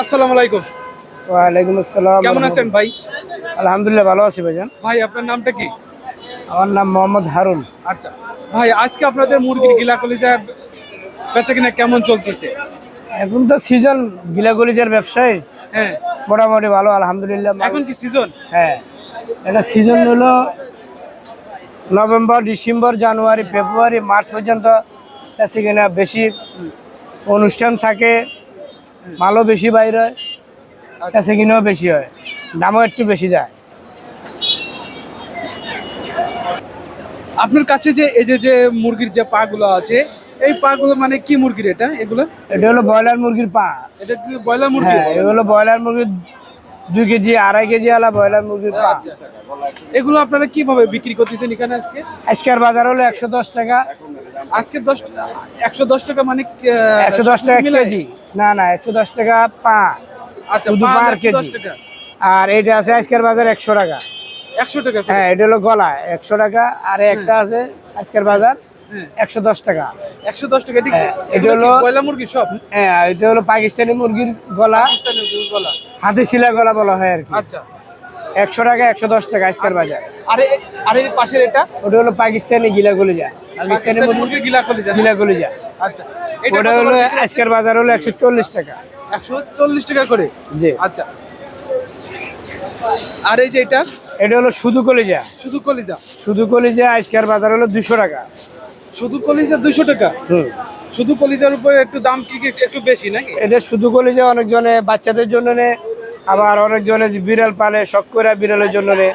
আসসালামু আলাইকুম। ওয়ালাইকুম আসসালাম কেমন আছেন ভাই? আলহামদুলিল্লাহ ভালো আছি ভাইজান। ভাই আপনার নামটা কি? আমার নাম মোহাম্মদ হারুন। আচ্ছা। ভাই আজকে আপনাদের মুরগির গিলা কলিজা বেচা কিনা কেমন চলতেছে? এখন তো সিজন ব্যবসায় হ্যাঁ। মোটামুটি ভালো আলহামদুলিল্লাহ। এখন কি সিজন হ্যাঁ। এটা সিজন হলো November December January February March পর্যন্ত সেখানে বেশি অনুষ্ঠান থাকে। মালও বেশি বাইরে হয় সেখানেও বেশি হয় দামও একটু বেশি যায়। আপনার কাছে যে এই যে যে মুরগির যে পা গুলো আছে এই পা গুলো মানে কি মুরগির এটা এগুলো? এটা হলো ব্রয়লার মুরগির পা। এটা কি ব্রয়লার মুরগি? হ্যাঁ এগুলো ব্রয়লার মুরগির দুই কেজি আড়াই কেজি আলা ব্রয়লার মুরগির পা। আচ্ছা। এগুলো আপনারা কীভাবে বিক্রি করতেছেন এখানে আজকে? আজকের বাজার হলো একশো দশ টাকা। আজকে দশ একশো দশ টাকা মানে একশো দশ টাকা কেজি। না না একশো দশ টাকা পা। আচ্ছা পা পা আর 110 কেজি। আর এটা আছে আজকের বাজার একশো টাকা। একশো টাকা হ্যাঁ এটা হলো গলা একশো টাকা। আর একটা আছে আজকের বাজার হ্যাঁ। একশো দশ টাকা। একশো দশ টাকা এটা হ্যাঁ, এটা হলো- মুরগি সব? হ্যাঁ এটা হলো পাকিস্তানি মুরগির গলা। গলা। হাতে শিলা গলা বলা হয় আর কি। আচ্ছা। একশো টাকা একশো দশ টাকা আজকের বাজার। আরে আরে পাশের এটা? ওটা হলো পাকিস্তানি গিলা গলিজা পাকিস্তানি পাকিস্তানি মুরগি মুরগি গিলা কলিজা। গিলা গলিজা আচ্ছা ওটা হলো করে আজকের বাজার হলো একশো চল্লিশ টাকা। একশো চল্লিশ টাকা করে? জি। আচ্ছা। আর এই যে এটা? এটা হলো শুধু কলিজা। শুধু কলিজা। শুধু কলিজা আজকের বাজার হলো দুশো টাকা। শুধু কলিজা দুশো টাকা? হুম। শুধু কলিজার উপরে একটু দাম কি একটু বেশি নাকি? এটা শুধু কলিজা অনেকজনে বাচ্চাদের জন্য নে আবার অনেকজনে বিড়াল পালে শখ করে বিড়ালের জন্য রে।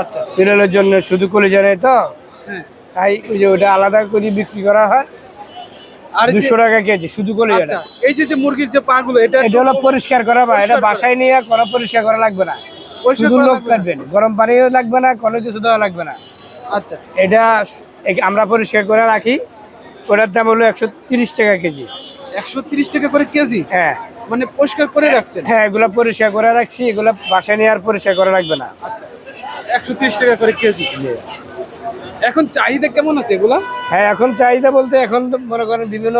আচ্ছা। বিড়ালের জন্য শুধু কলিজা নেই তো? হ্যাঁ। তাই ওই যে ওটা আলাদা করে বিক্রি করা হয়। আর দুশো টাকা কেজি শুধু কলিজাটা। আচ্ছা এই যে যে মুরগির যে পা গুলো এটা এটা হলো পরিষ্কার করা বা এটা বাসায় নিয়ে করা পরিষ্কার করা লাগবে না। শুধু লোক? কাটবেন গরম পানিও লাগবে না কোনো কিছু দেওয়া লাগবে না। আচ্ছা। এটা আমরা পরিষ্কার করে রাখি। ওটার দাম হলো একশো তিরিশ টাকা কেজি। একশো তিরিশ টাকা করে কেজি? হ্যাঁ। মানে পরিষ্কার করে রাখছেন? হ্যাঁ এগুলো পরিষ্কার করে রাখছি এগুলো বাসায় নিয়ে আর পরিষ্কার করা লাগবে না। একশো তিরিশ টাকা করে কেজি। এখন চাহিদা কেমন আছে এগুলা? হ্যাঁ এখন চাহিদা বলতে এখন তো মনে করেন বিভিন্ন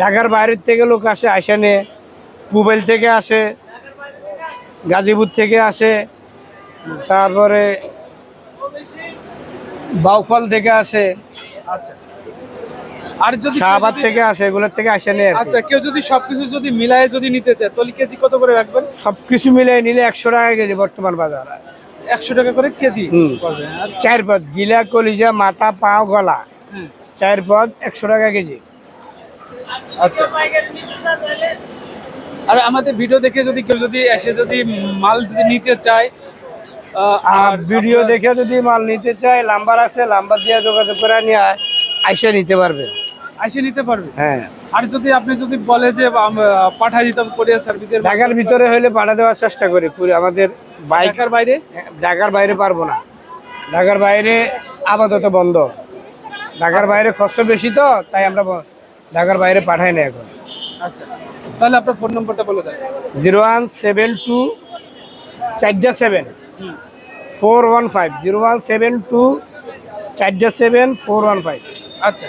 ঢাকার বাইরের থেকে লোক আসে আসে নিয়ে মোবাইল থেকে আসে গাজীপুর থেকে আসে তারপরে বাউফল থেকে আসে। আচ্ছা। আর যদি শাহবাদ থেকে আসে এগুলোর থেকে আসে নিয়ে আচ্ছা কেউ যদি সবকিছু যদি মিলায় যদি নিতে চায় তাহলে কেজি কত করে রাখবেন? সবকিছু মিলে নিলে একশো টাকা কেজি বর্তমান বাজার। একশো টাকা করে কেজি? আর চার পদ গিলা কলিজা মাথা পাও গলা। হ্যাঁ, চার পদ একশো টাকা কেজি। আচ্ছা। আর আমাদের ভিডিও দেখে যদি কেউ যদি এসে যদি মাল যদি নিতে চায় আর ভিডিও দেখে যদি মাল নিতে চায় নাম্বার আছে নাম্বার দিয়ে যোগাযোগ করে নিয়ে আইসে নিতে পারবে। এসে নিতে পারবে? হ্যাঁ। আর যদি আপনি যদি বলে যে পাঠাই দিতাম কোরিয়ার সার্ভিসের ঢাকার ভিতরে হলে পাঠা দেওয়ার চেষ্টা করি। পুরো আমাদের বাইক ঢাকার বাইরে? ঢাকার বাইরে পারব না। ঢাকার বাইরে আপাতত বন্ধ। ঢাকার বাইরে খরচ বেশি তো তাই আমরা ঢাকার বাইরে পাঠাই না এখন। আচ্ছা। তাহলে আপনার ফোন নম্বরটা বলে দেন। জিরো ওয়ান সেভেন টু চারটা seven. Four one five. Zero one seven two চারটা সেভেন ফোর ওয়ান ফাইভ। আচ্ছা।